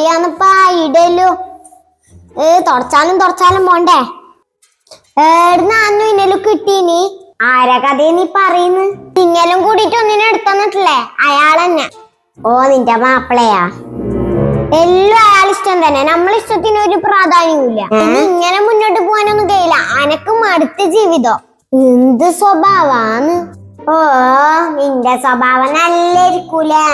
എവിടെയാന്നിപ്പാ ഇടലു ഏ തുടച്ചാലും തുടച്ചാലും പോണ്ടേ. ഏടുന്ന അന്നു ഇന്നലും കിട്ടീനി? ആരാ കഥയെ നീ പറയുന്നു? ഇങ്ങലും കൂടിട്ട് ഒന്നിനെ എടുത്തന്നിട്ടില്ലേ അയാളെന്നെ. ഓ നിന്റെ മാപ്പിളയാ. എല്ലാം അയാൾ ഇഷ്ടം തന്നെ. നമ്മളെ ഇഷ്ടത്തിന് ഒരു പ്രാധാന്യമില്ല ഇനി ഇങ്ങനെ മുന്നോട്ട് പോകാനൊന്നും കഴിയില്ല. അനക്ക് മടുത്ത ജീവിതം. എന്ത് സ്വഭാവാന്ന്? ഓ നിന്റെ സ്വഭാവം നല്ലായിരിക്കൂലേ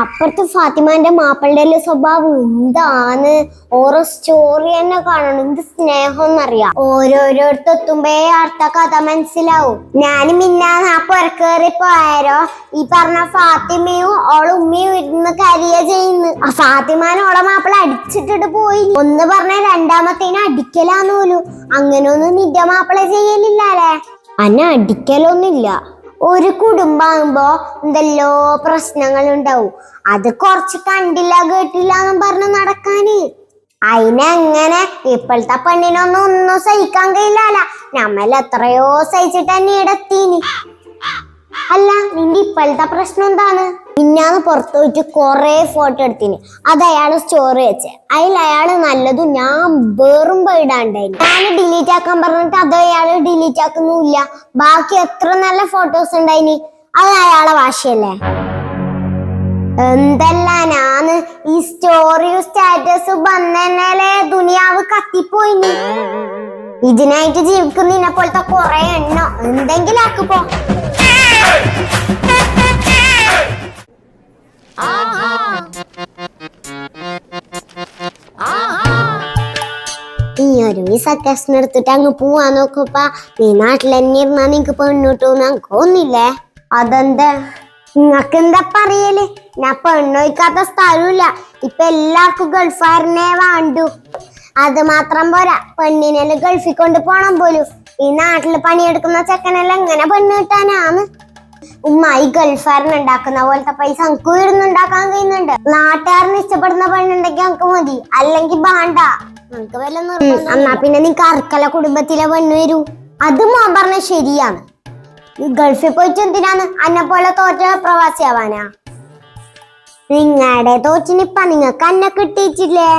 അപ്പുറത്ത് ഫാത്തിമാന്റെ മാപ്പിളുടെ സ്വഭാവം എന്താന്ന് ഓരോ സ്റ്റോറി തന്നെ കാണണം. എന്ത് സ്നേഹം എന്നറിയാം ഓരോരോടത്ത് എത്തുമ്പേ അടുത്ത കഥ മനസ്സിലാവും. ഞാനും മിന്നാന്ന് ആ പുറക്കേറി പോയാരോ? ഈ പറഞ്ഞ ഫാത്തിമയും ഓളെ ഉമ്മയും ഇരുന്ന് കരിയ ചെയ്യുന്നു. ആ ഫാത്തിമാനെ ഓളെ മാപ്പിള അടിച്ചിട്ടിട്ട് പോയി. ഒന്ന് പറഞ്ഞ രണ്ടാമത്തേന് അടിക്കലാന്നോലു. അങ്ങനെ അങ്ങനെയൊന്നും നിന്റെ മാപ്പിള ചെയ്യലില്ല അല്ലേ അന്നെ അടിക്കലൊന്നുമില്ല. ഒരു കുടുംബാകുമ്പോ എന്തെല്ലോ പ്രശ്നങ്ങൾ ഉണ്ടാവും അത് കുറച്ച് കണ്ടില്ല കേട്ടില്ല എന്നും പറഞ്ഞ് നടക്കാന്. അതിനെങ്ങനെ ഇപ്പോഴത്തെ പെണ്ണിനൊന്നും ഒന്നും സഹിക്കാൻ കഴിയില്ല നമ്മൾ എത്രയോ സഹിച്ചിട്ട് തന്നെ ഇടത്തീനി അല്ല നിന്റെ ഇപ്പോഴത്തെ പ്രശ്നം എന്താണ്? പിന്നാന്ന് പുറത്ത് പോയിട്ട് കുറേ ഫോട്ടോ എടുത്തിന്. അത് അയാൾ സ്റ്റോറി വെച്ച്. അതിൽ അയാൾ നല്ലതും ഞാൻ വെറും പോയിടാണ്ടായി ഞാൻ ഡിലീറ്റ് ആക്കാൻ പറഞ്ഞിട്ട് അത് അയാൾ ഡിലീറ്റ് ആക്കുന്നില്ല ബാക്കി എത്ര നല്ല ഫോട്ടോസ് ഉണ്ടായിനി. അത് അയാളെ വാശിയല്ലേ? എന്തല്ല ഞാൻ ഈ സ്റ്റോറിയും സ്റ്റാറ്റസും വന്നെന്നാലേ ദുനിയാവ് കത്തിപ്പോയിനി. ഇതിനായിട്ട് ജീവിക്കുന്നതിനെ പോലത്തെ കൊറേ എണ്ണം. എന്തെങ്കിലും ആക്കിപ്പോ നീ ഒരു വിസക്കേഷൻ എടുത്തിട്ട് അങ്ങ് പോവാൻ നോക്കുപ്പ. നീ നാട്ടിൽ ഇരുന്നാ പെണ്ണുട്ടു നിങ്ങക്ക് എന്താ പറയൽ? ഞാൻ പെണ്ണൊഴിക്കാത്ത സ്ഥലമില്ല ഇപ്പൊ എല്ലാവർക്കും വേണ്ടു. അത് മാത്രം പോരാ. പെണ്ണിനെല്ലാം ഗൾഫിൽ കൊണ്ട് പോണം പോലും. ഈ നാട്ടിൽ പണിയെടുക്കുന്ന ചെക്കനെല്ലാം എങ്ങനെ പെണ്ണ് കിട്ടാനാന്ന്? ഉമ്മ ഈ ഗൾഫാരൻ ഉണ്ടാക്കുന്ന പോലത്തെ പൈസ എനിക്ക് ഇരുന്ന് ഉണ്ടാക്കാൻ കഴിയുന്നുണ്ട്. നാട്ടുകാരന് ഇഷ്ടപ്പെടുന്ന പെണ്ണുണ്ടെങ്കിൽ നമുക്ക് മതി. അല്ലെങ്കിൽ വേണ്ട. നമുക്ക് വല്ല എന്നാ പിന്നെ നീ കർക്കല കുടുംബത്തിലെ പെണ്ണ് വരൂ. അത് മോൻ പറഞ്ഞ ശരിയാണ്. ഗൾഫിൽ പോയിട്ട് എന്തിനാണ് അന്നെ പോലെ തോറ്റ പ്രവാസിയാവാനാ? നിങ്ങളുടെ തോച്ചിനിപ്പ നിങ്ങക്ക് അന്നെ കിട്ടിയിട്ടില്ലേ?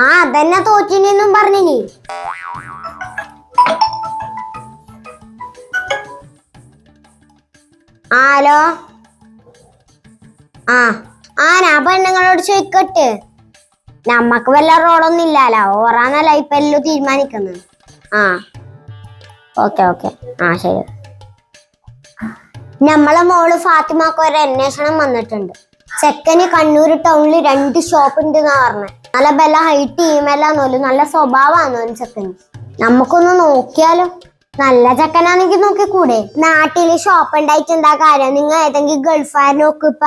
ആ അതന്നെ തോച്ചിനെന്നും പറഞ്ഞിനി. ആലോ? ആ ആ ഞാൻ പെണ്ണുങ്ങളോട് ചോദിക്കട്ടെ നമ്മക്ക് വല്ല റോളൊന്നും ഇല്ലല്ലോ ഓറാന്നല്ല ഇപ്പൊ എല്ലാം തീരുമാനിക്കുന്നത്. ആ. Okay okay. ആ ശരി. നമ്മളെ മോൾ ഫാത്തിമാക്ക് ഒരു അന്വേഷണം വന്നിട്ടുണ്ട്. ചെക്കന് കണ്ണൂർ ടൗണിൽ രണ്ട് ഷോപ്പ് ഉണ്ട് എന്നാ പറഞ്ഞത് നല്ല ബല ഹൈറ്റ് ടീമെല്ലാം നല്ല സ്വഭാവമാണോ ചെക്കന്? നമുക്കൊന്ന് നോക്കിയാലോ. നല്ല ചക്കനാണെങ്കിൽ നോക്കിക്കൂടെ നാട്ടിൽ ഷോപ്പ് ഉണ്ടായിട്ട് എന്താ കാര്യം? നിങ്ങൾ ഏതെങ്കിലും ഗൾഫുകാർ നോക്കിപ്പ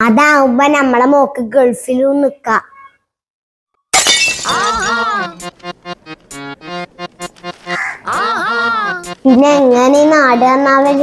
അതാവുമ്പോ നമ്മളെ മോക്ക് ഗൾഫിലും നിക്ക. പിന്നെ എങ്ങനെ നാട് വന്നാവൽ